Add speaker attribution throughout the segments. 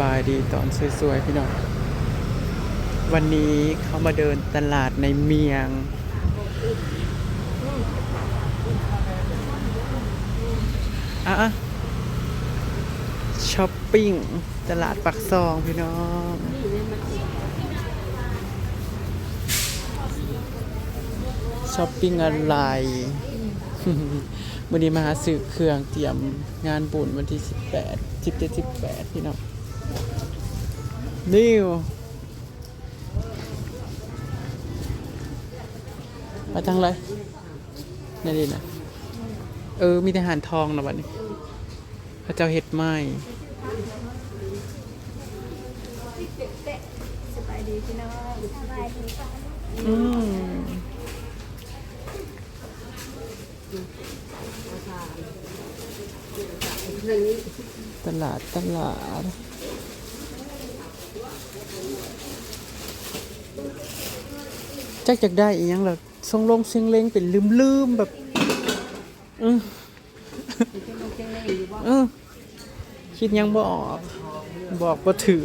Speaker 1: บายดีตอนสวยๆพี่น้องวันนี้เขามาเดินตลาดในเมียง อะช้อปปิ้ง ตลาดปักซองพี่น้องช้อปปิ้งอะไรวันนี้มาหาซื้อเครื่องเตรียมงานบุญวันที่ 18 17 18 พี่น้อง นิวมาทางไรนี่ดีนะเออ มีแต่หารทองนะวันนี้พระเจ้าเห็ดไหม
Speaker 2: สบายดีพี่น้องสบายดีป่ะ
Speaker 1: อืมตลาดตลาด จักจากได้อีหยังล่ะทรงลงเสียงเลงเป็นลืมลืมๆแบบเออเออคิดยังบอกบอกว่าถือ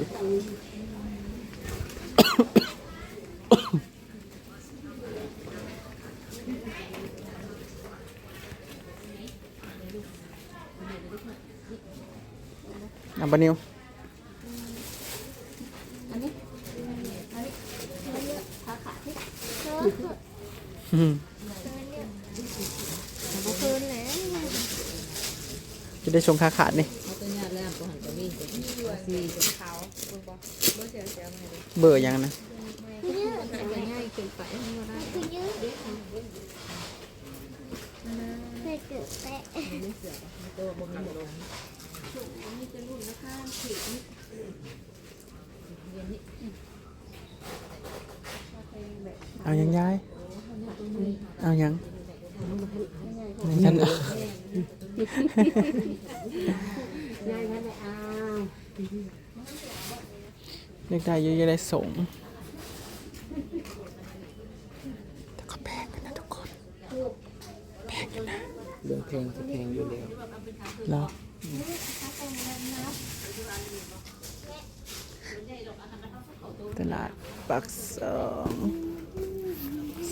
Speaker 1: อะบะนิว
Speaker 2: อันนี้อันนี้ขาขาที่เออ
Speaker 1: อืม
Speaker 2: บ่ คืนแล้ว
Speaker 1: จะได้ชงคาขาดนี่
Speaker 3: เบื่อยั
Speaker 1: งนะ
Speaker 2: เอายั
Speaker 3: ง
Speaker 1: เอายังย้าย เอายังไม่ฉันเอา
Speaker 2: ง่ายแค่ไหนอ้าว
Speaker 1: เรียกได้เยอะจะได้ส่งแต่ก็แพงกันนะทุกคน แพงอยู่นะ
Speaker 3: เรื่องเพลงจะเพลงอยู่แล้ว
Speaker 1: แล้วตลาดปักสอง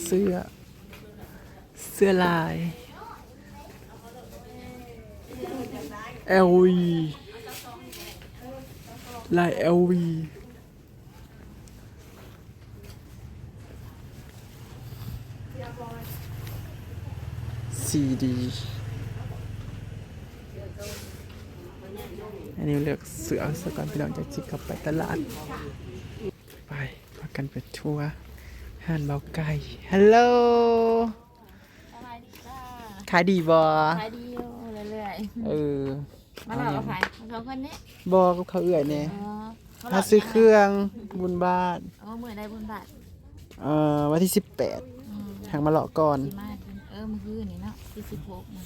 Speaker 1: เสื้อเสื้อลาย LV ลาย LV ซีดีอันนี้เลือกเสือสก่อนพี่น้องจะจิกกลับไปตลาด ไปพากันไปทัวร์ห้านเบาไก่ฮัลโหล ขายดีบอ
Speaker 2: ขายดีอยู่เรื่อย
Speaker 1: เออ
Speaker 2: ๆมาหลอกขายสองคนนี้
Speaker 1: บอกกับเขาเอื่อยเนี่ย
Speaker 2: อ๋อ
Speaker 1: ถ้าซื้อเครื่องบุญบ้าน
Speaker 2: เอาเมื่อได้บุญบาท
Speaker 1: เอ่อวันที่สิบแปด
Speaker 2: อืม
Speaker 1: ทางมาเลาะก่อน
Speaker 2: ดีมากเออเมื่อคืนนี่เนาะที่สิบหกมัน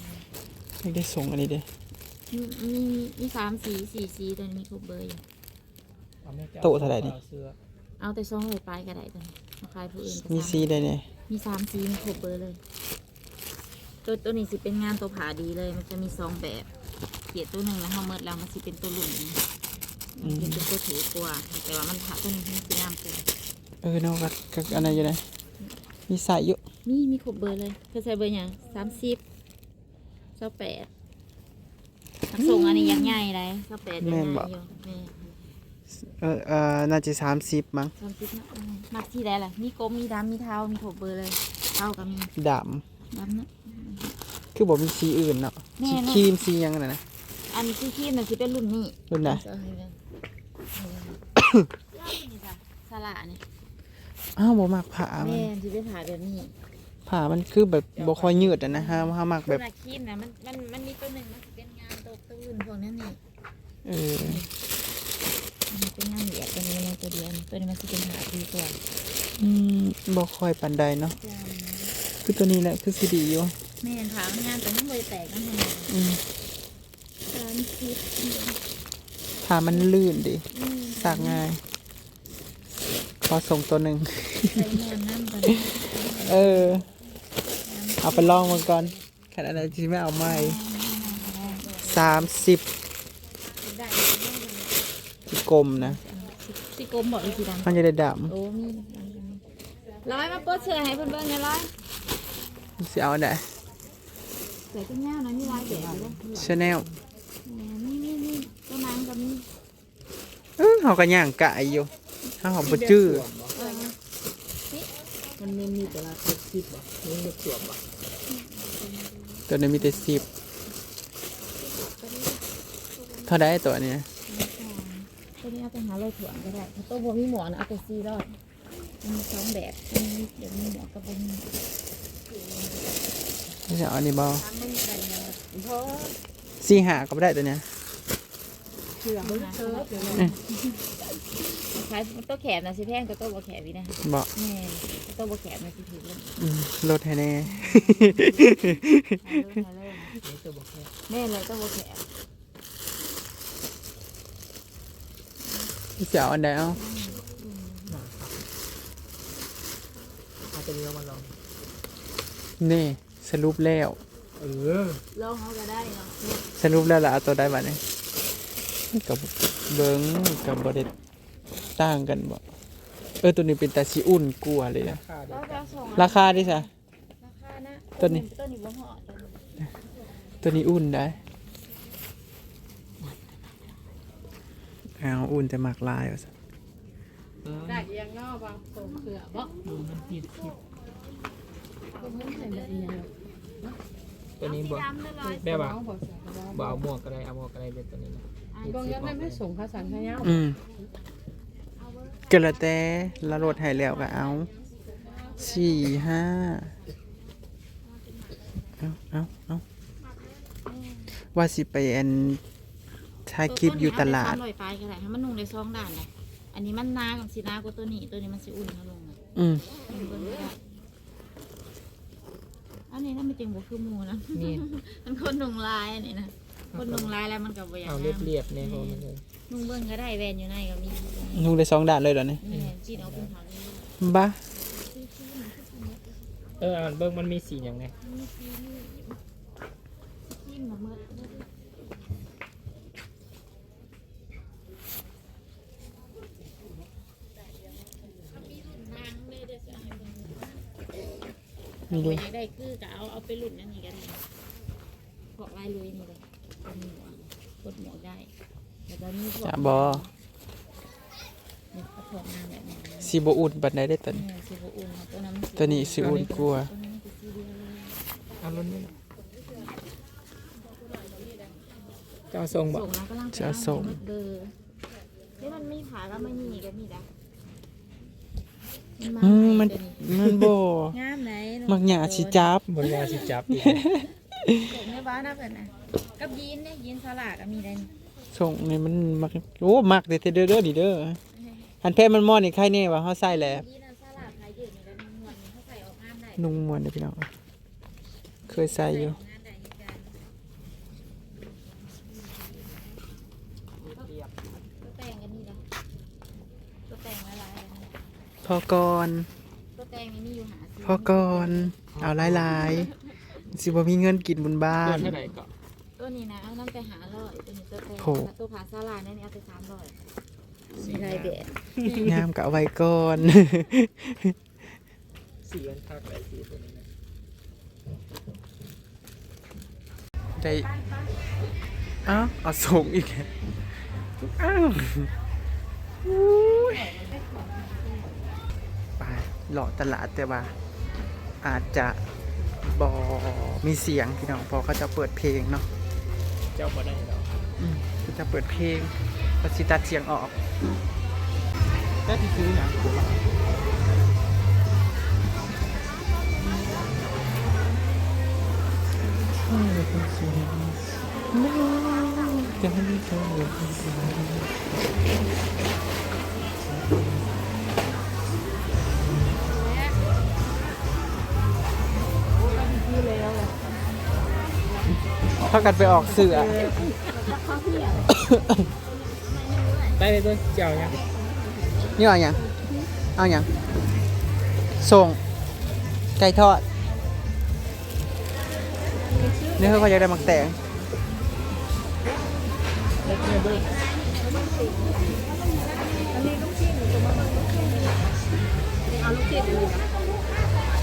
Speaker 1: ไม่ได้ส่งอันนี้เด้
Speaker 2: มีมีมีสามสีสี่สีตัวนี้มีครบเบอร์อยู่
Speaker 1: โต๊ะเท่าไหร่นี่
Speaker 2: เอาแต่ซองเลยไปก็ได้ตัวนี้มาขายผู้อื่นก็
Speaker 1: มี
Speaker 2: สา
Speaker 1: ซีได้เนี่ย
Speaker 2: มีสามสีมีครบเบอร์เลย ตัวตัวนี้สิเป็นงานตัวผาดีเลย มันจะมีสองแบบเขียดตัวหนึ่งแล้วเขาเมิดแล้วมันสิเป็นตัวหลุมมันเป็นตัวถือกว่าแต่ว่ามันผาตัวนี้มันคืองามเกิน
Speaker 1: เออเนาะกับกับอันไหนอยู่ไหนมีสายอยู่
Speaker 2: มีมีครบเบอร์เลยเธอใส่เบอร์อย่างสามสิบเจ้าแปดทั้งส่งอันนี้ยังง่ายเลยเจ้าแปดยังง่ายอยู่แม่
Speaker 1: เออเออน่าจะสามสิบมั้ง
Speaker 2: สามสิบนะอืมมักที่ใดล่ะมีกลมมีดำมีเทามีครบเบอร์เลยเทาก็มี
Speaker 1: ด
Speaker 2: ดำนะำ
Speaker 1: คือบอกมีสีอื่นเนาะ
Speaker 2: แม่
Speaker 1: สี
Speaker 2: เนาะ
Speaker 1: ครีมสีหยังน่ะนะ
Speaker 2: อันที่ที่มันสิเป็นรุ่นนี้
Speaker 1: รุ่นไหน
Speaker 2: เอาให้เบิ่งนี่จ้ะสละนี่
Speaker 1: อ้าวบ่มักผ้ามัน
Speaker 2: แม่ที่เป็นผ่าแบบนี้
Speaker 1: ผ้ามันคือแบบบ่ค่อยยืดอะนะฮะฮามัก
Speaker 2: แบ
Speaker 1: แบบบ
Speaker 2: คีนนะมันมันมันมีตัวหนึ่งมันสิเป็นงานตัวตัวอื่นพวกนั้นนี่
Speaker 1: เออ
Speaker 2: มันเป็นงานเหยียดตัวนี้มันตัวเดียวตัวนี้มันสิเป็นผ่าดีกว่า
Speaker 1: อืมบ่ค่อยปานใดเนาะ คือตัวนี้แหละคือสีดีอยู่
Speaker 2: แม่นผ่ามันงานแต่มันเลยแตกกันทำไม
Speaker 1: อืม
Speaker 2: สามสิบ
Speaker 1: ผ้ามันลื่นดิ
Speaker 2: อืม
Speaker 1: สากง่าย ขอส่งตัวหนึ่ง
Speaker 2: ใส่แม่น้ำกัน
Speaker 1: เออ เอาไปลองมันก่อนแค่อะไรที่ไม่เอาไม่สามสิบ
Speaker 2: ได้
Speaker 1: สิบกลมนะ
Speaker 2: สีกลมบอกอีสีดำ
Speaker 1: มันจะได้ด
Speaker 2: โอ้มีร้อยมาเปิดเสื้อให้เพื่อนเบิ่งเนี่ยร้อยำ
Speaker 1: สิเอาได้
Speaker 2: เสื้อจิ้งเงานะมีลายแบบอยู่เลย
Speaker 1: ชาแนล
Speaker 2: นี่นี่นี่ตัวนางกับนี่
Speaker 1: เออเขาก็ย่างกะอยู่ถ้าเขาบ่จื้อ
Speaker 2: เออ
Speaker 3: มันมีมีแต่ละเล็กสิบบ่มีเล็กสวมบ่
Speaker 1: ตัวนี้มีแต่สิบเท่าได้ตัวนี้นะ
Speaker 2: ตัวนี้เอาไปหาเลยถ่วงก็ได้ถ้าตัวบัวมีหมวกนะเอาไปซีรอดมันมีสองแบบมันมีเดี๋ยวมีหมวกกับบัวมี
Speaker 1: ไม่ใช่เอาอันนี้บ่
Speaker 3: เพราะ
Speaker 1: สี่หาก็บ่ได้ตัวเนี้ย
Speaker 3: เชื่อมันเชิดอยู่
Speaker 2: ขายตัวแขนนะสิแพงตัวตัวบัวแขนวินะ
Speaker 1: บ่
Speaker 2: แม่ตัวบัวแขนนะสิถือเล่น
Speaker 1: อืมลดให้แน่
Speaker 2: ขายเลยขายเลย
Speaker 3: นี่ตัวบอกแค่
Speaker 2: แม่เลยตัวบัวแขน
Speaker 1: จะเอาอันใดเอา
Speaker 3: เอาตัวนี้เอามาลอง
Speaker 1: นี่ สรุปแล้ว
Speaker 3: เออ
Speaker 2: ลองเขาก็ได้เนาะ
Speaker 1: สรุปแล้วล่ะเอาตัวใดบัดนี้กับเบิ้งกับบไดต่างกันบ่เออตัวนี้เป็นตาชิอุ่นกลัวเลยนะ
Speaker 3: ค่า
Speaker 2: แล้วจะส่ง
Speaker 1: ราคาดิซะ
Speaker 2: ราคานะ
Speaker 1: ตัวนี้
Speaker 2: ตัวนี้บ่เหาะ
Speaker 1: ตัวนี้อุ่นได้เอาอุ่นแต่หมากลายว่าซะ
Speaker 3: ได้ยังนอกบางตัวเสือบ่ดูมันผิดผิดก็มันใส่แบบนี้
Speaker 4: ตัวนี้บอก
Speaker 2: ดำเลยลอย
Speaker 4: แบบว่า
Speaker 3: น้องบอกเสือก็ได้
Speaker 4: บเอาหมวกก็ได้เอาหมวกก็ได้เป็นตัวนี้นะ
Speaker 3: บางอย่างนั้นไม่ส่งภาษาขยาว
Speaker 1: อืมก็แล้วแต่ละรถให้แล้วก็เอาสี่ห้าเอาเอาเอาว่าสิไปอันถ่ายคลิปอยู่ตลาด
Speaker 2: ตัวนี้เอไปสมร้อยปลายก็ได้ให้มันนุ่งได้สองด้านเลยอันนี้มันหนากับสีหนากว่าตัวนี้ตัวนี้มันสิอุ่นเขาลงอะ
Speaker 1: อืม
Speaker 2: มันเบิ่งไม่ได้ อันนี้น่าไม่จริงบ่คือหมูนะ
Speaker 4: นี่
Speaker 2: มันคนนุ่งลายอันนี้นะคนนุ่งลายแล้วมันก็บ่อยาก
Speaker 4: เอา
Speaker 2: งาม
Speaker 4: เรียบๆในห้องมันเลย
Speaker 2: นุ่งเบิ่งก็ได้แวนอยู่ในก็มี
Speaker 1: นุ่งได้สองด้านเลยเหรอเนี่ย
Speaker 2: แม่จีนเอาเป็นเขานี่
Speaker 1: บ้า
Speaker 4: เอออ่านเบิ้งมันมีสีอย่างไง
Speaker 2: จิ้มมาเมื่อางเลยเด้อจ้ะ
Speaker 1: นี่
Speaker 2: บ่
Speaker 1: ดิ
Speaker 2: อยากได้คือก็เอาเอาไปหลุดนั่นนี่ก็ได้เพาะลายลุยนี่เลยเป็นหมวกกดหมวกได้แล้วก็มีพวก
Speaker 1: จะบอ
Speaker 2: เนี่ยเขาถอดมาแบบนี้
Speaker 1: สีบอุ่นบันไดได้ตัน
Speaker 2: เนี่ยสิบอุ่นตัวนั้นมัน
Speaker 1: ตัวนี้สีอุ่นกลัวา
Speaker 2: ตัวนี้คือสีเดียวเลย
Speaker 4: เอารุ่นนี้นะจะเอาทรงบอก
Speaker 2: ส่งแล้วก็ล่างไป
Speaker 1: จะส่ง
Speaker 2: เบอร์นี่มันไม่ผ่าแล้วไม่มีก็มีดะมันมา
Speaker 1: อืมมัน
Speaker 2: ตัวนี้
Speaker 1: มันโบ
Speaker 2: งามไหน
Speaker 1: มักหยาชิจับบ
Speaker 4: นยาสิจับอีก
Speaker 2: ส่งในบ้านนะเพื่อนนะกับยีนเนี่ยยีนสลัดก็มีได้นี่
Speaker 1: ส่งนี่มันมักโอ้มักเด้อเด้อเด้อนี่เด้ออันแพ้มันมอนี่ใครแน่ว่าเฮาใส่แหละ
Speaker 2: ยีนอันสลัดขายเยอะนี่แล้วมันม้วนเขาใส่ออกงานได้
Speaker 1: นุ่งมวนเด้อพี่น้องเคยใส่อยู่
Speaker 2: งานได้ยีกันตัวแต่งกันนี่นะตัวแต่งหลายๆอันนะ
Speaker 1: พอก่อน พอก่อน เอาหลายๆ สิบ่มีเงินกินบุญบ้า
Speaker 4: เพื่อนน เท่าไหร่ก็
Speaker 2: ตัวนี้นะเอาน้ำไปหาร้อยตัวนี้ตัวแต่ง
Speaker 1: โห
Speaker 2: ตัวผาสลาเนี่ยเอาไปสามร้อยมีลายแบบ
Speaker 1: งามก็เอาไว้ก่อน
Speaker 4: สีมันคักหลายสีตัวนี้นะ
Speaker 1: ได้อ้าวเอาส่งอีกอ้าวอุ๊ยไปหล่อตลาดแต่ว่า อาจจะบอมีเสียงพี่น้องเพอเขาจะเปิดเพลงเนาะ
Speaker 4: เจ้าบ่ได้หรอก
Speaker 1: อืมเขาจะเปิดเพลงเขาสิตัดเสียงออก
Speaker 4: ได้ที่ซื้อนะ
Speaker 1: จะไม่เจอ พากันไปออกเสือ
Speaker 4: ไปเลยต้นเจีย
Speaker 1: นี่ยนี่อะไรเนี่ยเอาเนี่ยส่งไก่ทอด นี่เขาอยากได้มักแตง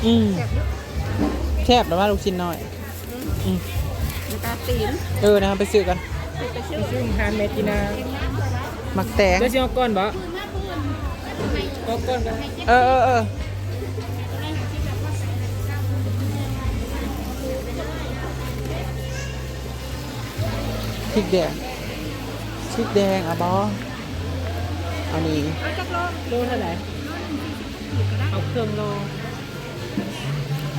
Speaker 1: อืมแคบแต่ว่าลูกชิ้นน้อย
Speaker 4: อืม วก็ตีน
Speaker 1: เออนะครับไปซื้อกัน
Speaker 4: ไปชื่อ
Speaker 5: ซึ่งทานเมตินา
Speaker 1: มักแตง
Speaker 5: เดี๋ยวสิเอาก่อนบ่เอาก่อนกัน
Speaker 1: เออเออเออพริกแดงพริกแดงอะบออันนี้
Speaker 5: โลเท่าไหร่เอาเครื่องโล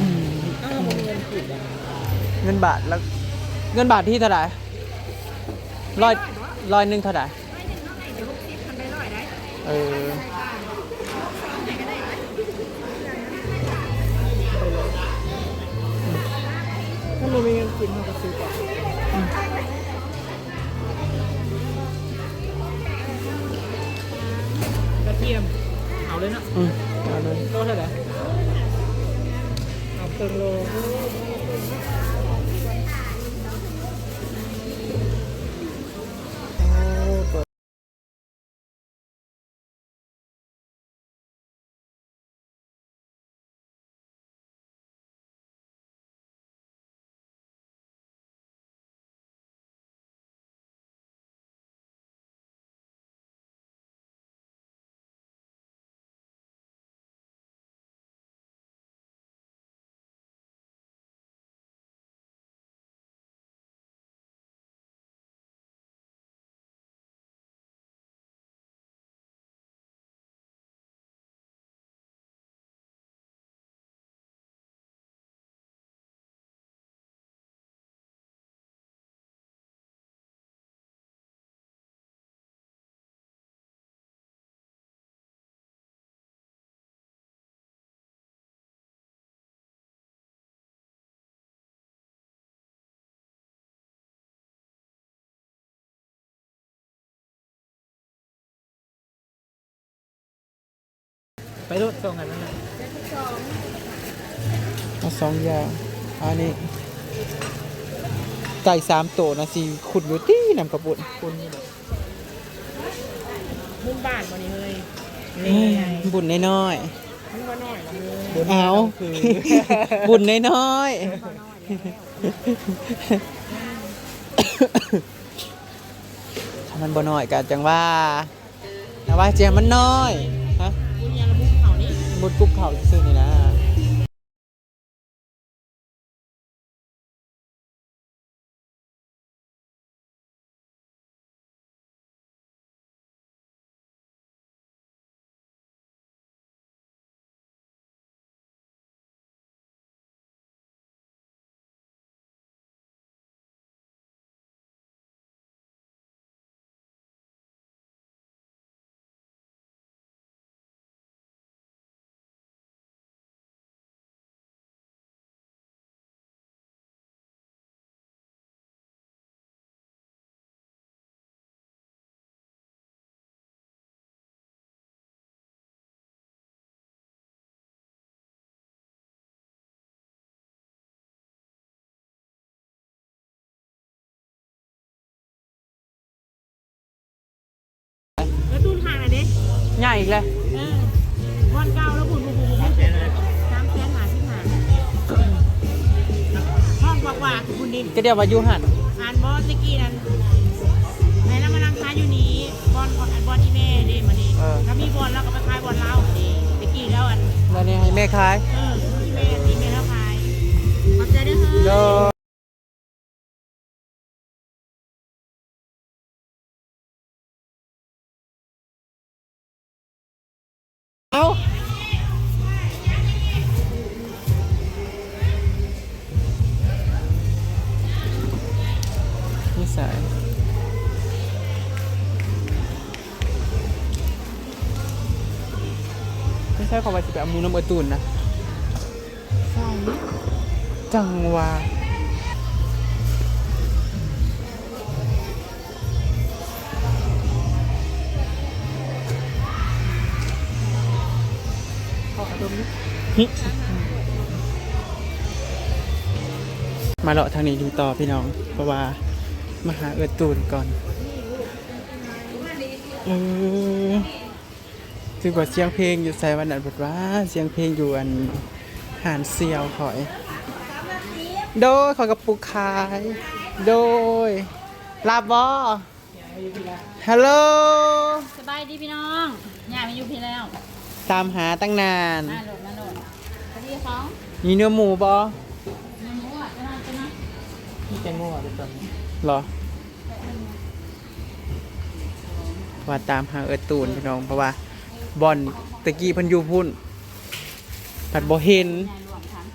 Speaker 1: อืม
Speaker 5: อ้าวมันเงินผิดอะ
Speaker 1: เงินบาทแล้ว เงินบาทที่เท่าไหร่ร้อยร้อยหนึ่งเท่าไหร่เออ
Speaker 5: ไปรถส่งกันนั่นแหละ
Speaker 1: เอาสองอย่างอันนี้ไก่สามตัวนะสิขุดอยู่ตี้นำกระปุน
Speaker 5: คุณนี่แบบมุ่งบ้านวันนี้เลย
Speaker 1: บุญน้อย
Speaker 5: มันก็น้อยละมือ
Speaker 1: ๆเอา
Speaker 5: คือ
Speaker 1: บุญน้อยๆถ้ามันบ่น้อยก็จังว่าแต่ว่าเจียมันน้อย ดกุ๊บเขาซื่อนี่นะ
Speaker 2: ก
Speaker 1: ง่ายอีกเลย
Speaker 2: เออบอลเก่าแล้วบุญบุญบุญบุญสามแสนหาที่หาห้องกว่าๆคุณดิน
Speaker 1: ก็เดียวว่าอยูหัน
Speaker 2: อ่านบอลตะกี้นั่นไหนแล้วมานั่งค้ายอยู่นี้บอลของอันบอลที่แม่เด้มานี่ถ้ามีบอลแล้วก็ไปคายบอลเล่าเด้ตะกี้แล้วอัน
Speaker 1: แล้วนี่ให้แม่ขาย
Speaker 2: เออที่แม่ที่แม่เล่าคายขอบใจด้วยเฮ้
Speaker 1: โด
Speaker 2: ย
Speaker 1: อไปสิไปเอามูน้ำเออตูนนะ
Speaker 2: ใช่
Speaker 1: จังหวะ
Speaker 2: ขอดมนิด
Speaker 1: มาเลาะทางนี้ดูต่อพี่น้อง เพราะว่ามาหาเอิดตูนก่อนเออ ถือว่าเสียงเพลงอยู่ใส่วันนั้นบทว่าเสียงเพลงอยู่อันหารเซียวขอย โดยขอยกระปุกขาย โดยลาบอฮัลโหล
Speaker 2: สบายดีพี่น้องย่ามาอยู่พี่แล้ว
Speaker 1: ตามหาตั้งนาน
Speaker 2: มาโหลดมาโหลดสวัสดีเขา
Speaker 1: มีเนื้อหมูบอ
Speaker 2: เนื้อหมูอะจะมาจะมา
Speaker 1: มีแตงโมอะเดี๋ยวก่อนหรอว่าตามหาเอิร์ธตูนพี่น้องเพราะว่า บอลตะกี้เพันอยูพุ่นผัดบ่เห็น
Speaker 2: ใหญ่รวมทั้ง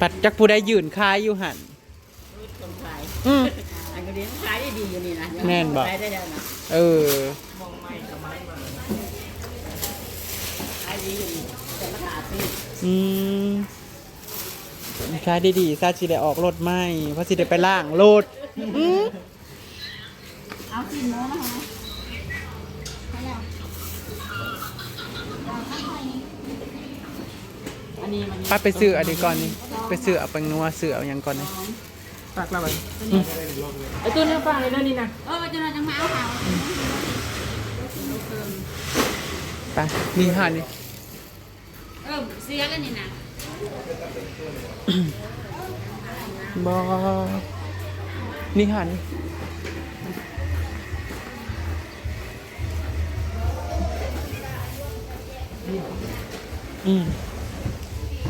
Speaker 1: ผัดจักผู้ใดยืนคายอยู่หัน
Speaker 3: คนขาย
Speaker 1: อืม
Speaker 3: อันก็ดีขายได้ดีอยู่นี่นะ
Speaker 1: แน่นบ่
Speaker 3: ขายได้แล้วนะ
Speaker 1: เออ
Speaker 3: ขายดีอยู่นี่แต่ราคาซื้อ
Speaker 1: อืมใช้ได้ดีซาสิได้ออกรถไหมเพราะสิได้ไปล่างรถอืม
Speaker 2: เอาสี่โมงแล้วเหรอ
Speaker 3: นนี้มัน
Speaker 1: ป้าไปซื้ออันนี้ก่อนนี่ไปซื้อเอาแปังนัวซื้อเอาหยังก่อนนี่
Speaker 5: ฝากเราไปไอ้ตัวนี้ฝากเลยนะนี่นะ
Speaker 2: เออจะนอนจังมาเอาเขา
Speaker 1: ไปนี่ห่านี่
Speaker 2: เออเสียกันนี่นะ
Speaker 1: บอนี่ห่านี่อืม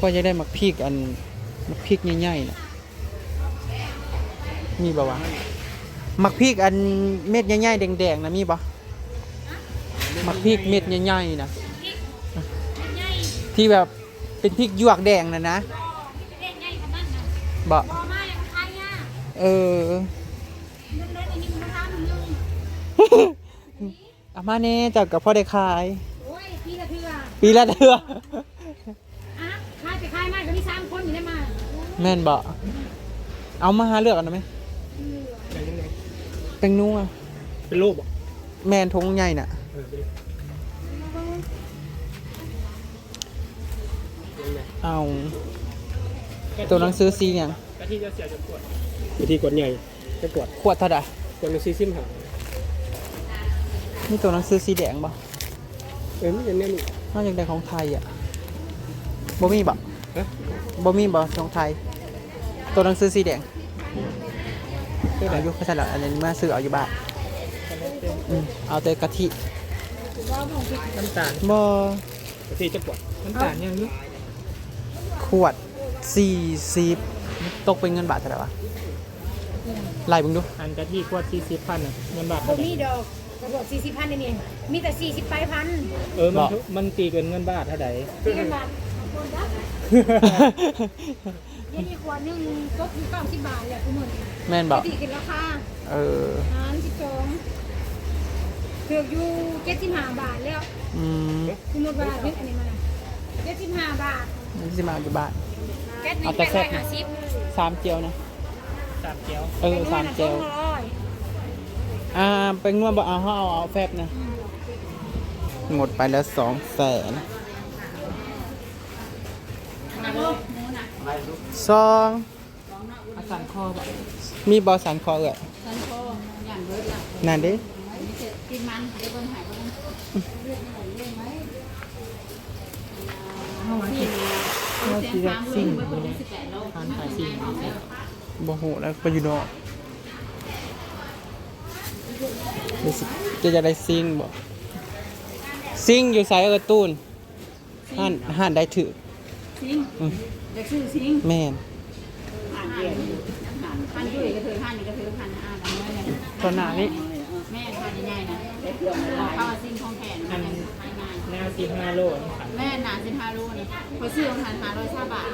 Speaker 1: ก็จะได้มักพริกอันมักพริกใหญ่ๆน่ะมีบ่วะมักพริกอันเม็ดใหญ่ๆแดงๆนะมีบ่มักพริกเม็ดใหญ่ๆนะที่แบบเป็นพริกหยวกแดงนะนะบ่เอออามาเน่จากกับพ่อได้ขาย
Speaker 4: โอ้ยพี่ละเทือ
Speaker 1: ปีละเทือ
Speaker 4: อะขายไปขายมาก็มีสามคนอยู่ได้มา
Speaker 1: แม่นบ่เอามาหาเลือกกันนะไหมเป็นนัว
Speaker 5: เป็นรูปอะ
Speaker 1: แมนทงใหญ่น่ะเอาตัวหนังสือซีอย่าง
Speaker 5: กะทิจะเสียจนปวดวิธีกดใหญ่จะปวด
Speaker 1: ขวดเท่าไหร่
Speaker 5: กดในซีซิมหา
Speaker 1: นี่ตัวหนังสือสีแดงบ่
Speaker 5: เออไม่เห็นแน่นี่
Speaker 1: นอกจากได้ของไทยอะบ่มีบ่
Speaker 5: ฮะ
Speaker 1: บ่มีบ่ของไทย ตัวหนังสือสีแดงเอาอยู่ข้างหลังอันนี้มาซื้อเอาอยู่บ้านอืมเอาแต่กะทิ
Speaker 5: น้ำตาล
Speaker 1: บ่
Speaker 5: กะทิจะปวดน้ำตาลยังนึก
Speaker 1: ขวดสี่สิบตกเป็นเงินบาทเท่าไหร่วะไล่เบึงดู
Speaker 5: อันกะทิขวดสี่สิบพันอะเงินบาท
Speaker 4: บ่
Speaker 5: เท่าไหร่
Speaker 4: มีดอกกระบอกสี่สิบพันนี่นี่มีแต่สี่สิบปลายพัน
Speaker 5: เออมันมันตีเป็นเงินบาทเท่าไหร่
Speaker 4: ที่กันบาท คนละเยันอีกขวดหนึงก็คือเก้าสิบบาทแหละคุณหมด
Speaker 1: แม่นบอก
Speaker 4: ตีขึ้นราคา
Speaker 1: เออ
Speaker 4: หารสิบสองเถือกอยู่เจ็ดสิบห้าบาทแล้ว
Speaker 1: อืม
Speaker 4: คุณหมดบาทนึกอันนี้มาเจ็ดสิบห้าบาท
Speaker 1: นี่สิมาอยู่บ้าน
Speaker 4: แก๊สหนึ่
Speaker 1: เอา
Speaker 4: ง
Speaker 1: แต่
Speaker 4: แปด
Speaker 1: แซ่
Speaker 4: ร้อบ ยห้าสิบ
Speaker 1: สามเจียวนะ
Speaker 5: สามเกี๊ยว
Speaker 1: เออสามเจียว
Speaker 4: ป็นร้อย
Speaker 1: อ่าเป็นนวดบอกเอาเขาเอาเอาแฟบนะ หมดไปแล้วสองแสน สอง
Speaker 2: อาสานคอบอก
Speaker 1: มีบอสันคอเอ่ย
Speaker 2: สันคออย่างเบิร์ดละ
Speaker 1: นั่นดิ
Speaker 2: นี่เสร็จกินมันเดี๋ยวเบิ่งหายเบิ่งสี่เสียงสามมือเบิ่งคนที่สิบแปดโลทานขายสี่
Speaker 1: บอหูแล้วไปอยู่นอกเดี๋ยวสิจะจะได้ซิงบ่ซิงอยู่ไซเออตูนห่านห่านได้ถือ
Speaker 2: ซิง
Speaker 1: อืม
Speaker 2: เด็กชื่อซิง
Speaker 1: แม่น
Speaker 2: ผ่านเดียวผ่านผ่านยุ่ยก็ถือผ่านนี่ก็ถือผ่านอ่านน้อยเลย
Speaker 1: ตอนหน้านี้
Speaker 2: แม่ผ่านใหญ่ๆนะเด็กเพื่อนบอกเข้าซิงของแขนผ่านง่าย
Speaker 5: แนวสี่ห้าโลนี่ขัน
Speaker 2: แม่หนาสิบห้าลูกนี่พอซื้อของทานหาร้อยห้าบาท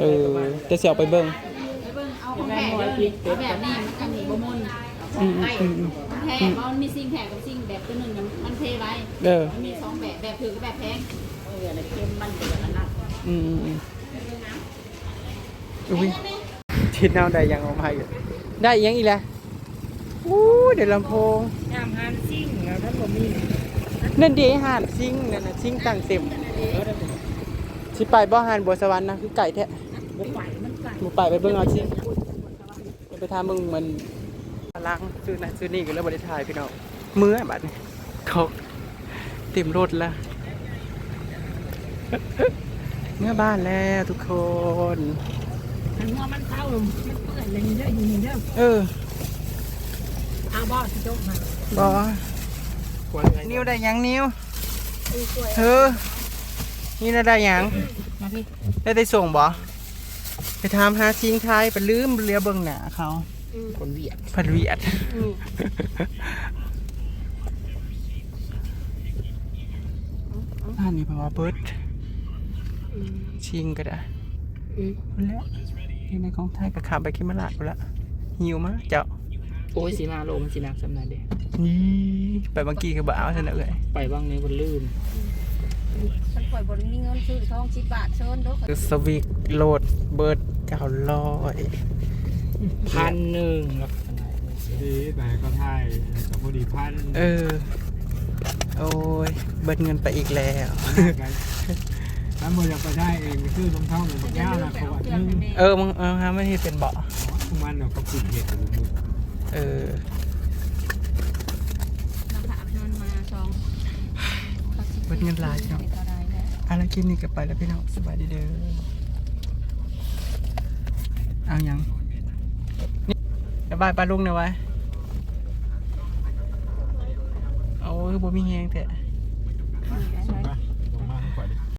Speaker 1: เออจะเสียวไปเบิ่ง
Speaker 2: ไปเบิ่งเอาของแพงเด้อเอาแบบนี้มันจะหนีบ่มุนของไทยแพงเพราะมันมีซิงแพงกับซิงแบบตัวหนึ่งมันเทไว้
Speaker 1: เด้อ
Speaker 2: มันมีสองแบบแบบถือกับแบบแพงเอออะไรเค็มมันเป็นแบบนั้นนะ
Speaker 1: อืมอืมอืมอุ้ยทิดเน่าได้ยังออกมาอยู่ได้อีกยังอีกแล้วอู้เดี๋ยวลำโพง
Speaker 5: ยามงานซิ่งแล้วท่านผมมี
Speaker 1: นั่นดีหานซิงนั่นน่ะซิงตั้งเต็มสิไปบ่หานบัวสวรรค์นะคือไก่แท้
Speaker 5: บุกไปมันไก่
Speaker 1: หมูไปไปเบิ่งเอาซิไปทำมึงมันล้างซื้อนั่นซื้อนี่กันแล้วบ่ได้ถ่ายพี่น้องมือบัดนี้เขาเต็มรถแล้ว เมื่อบ้านแล้วทุกคน
Speaker 4: อันว่ามันเข้ามันเปื่อนเลยนี่เด้ออยู่นี่เด้อ
Speaker 1: เออ
Speaker 4: เอาบ่ที่โต๊ะมา
Speaker 1: บอนิ้วได้หยังนิ้วเธอนี่น่าได้หยัง
Speaker 2: มาพี่
Speaker 1: ได้ได้ส่งบ่ไปถามหาทิ้งท้ายไปลืมเรือเบิ่งหนาเขา
Speaker 5: คนเวียด
Speaker 1: ผัดเวียดอันนี้เพราะว่าเบิร์ด ชิงก็ได้พุ่นแล้วที่ในของไทยกับขาไปคิมาลาดพุ่นละหิวมากเจ้า
Speaker 5: โอ้ยสีมาโลมันสีนักสำนักเด้
Speaker 1: นี่ไปบางกีกับบ่าวซะนะเอ้ย
Speaker 5: ไปบ้างในวันลื่น
Speaker 4: ฉันปล่อยบริมีเงินซื้อทองสิบบาทเชิญเด้อ
Speaker 1: คือสวิกโหลดเบิร์ดเก้าร้อย
Speaker 5: พันหนึ่งแล้วก็ไหน
Speaker 6: ดีแต่ก็ไทยกับพอดีพัน
Speaker 1: เออ โอ้ยเบิดเงินไปอีกแล้ว
Speaker 6: กัน ถ้าโมอยากไปได้เองคือลงเท่าหนึ่งยาวนะเพราะว่านึ่ง
Speaker 1: เออมึงเออฮะไม่ที่เป็นเบาะ
Speaker 6: ทุกวันเราะก็ปิดเหตุ
Speaker 1: เออ
Speaker 4: น้ำผักน
Speaker 1: เบิดเงินลายเนาะอะไรคลิปนี้ก็ไปแล้วพี่น้องสบายดีเด้อเอายังนี่บายบายปลาลุงหน่อยไว้โอ้ยบ่มีแฮงแท้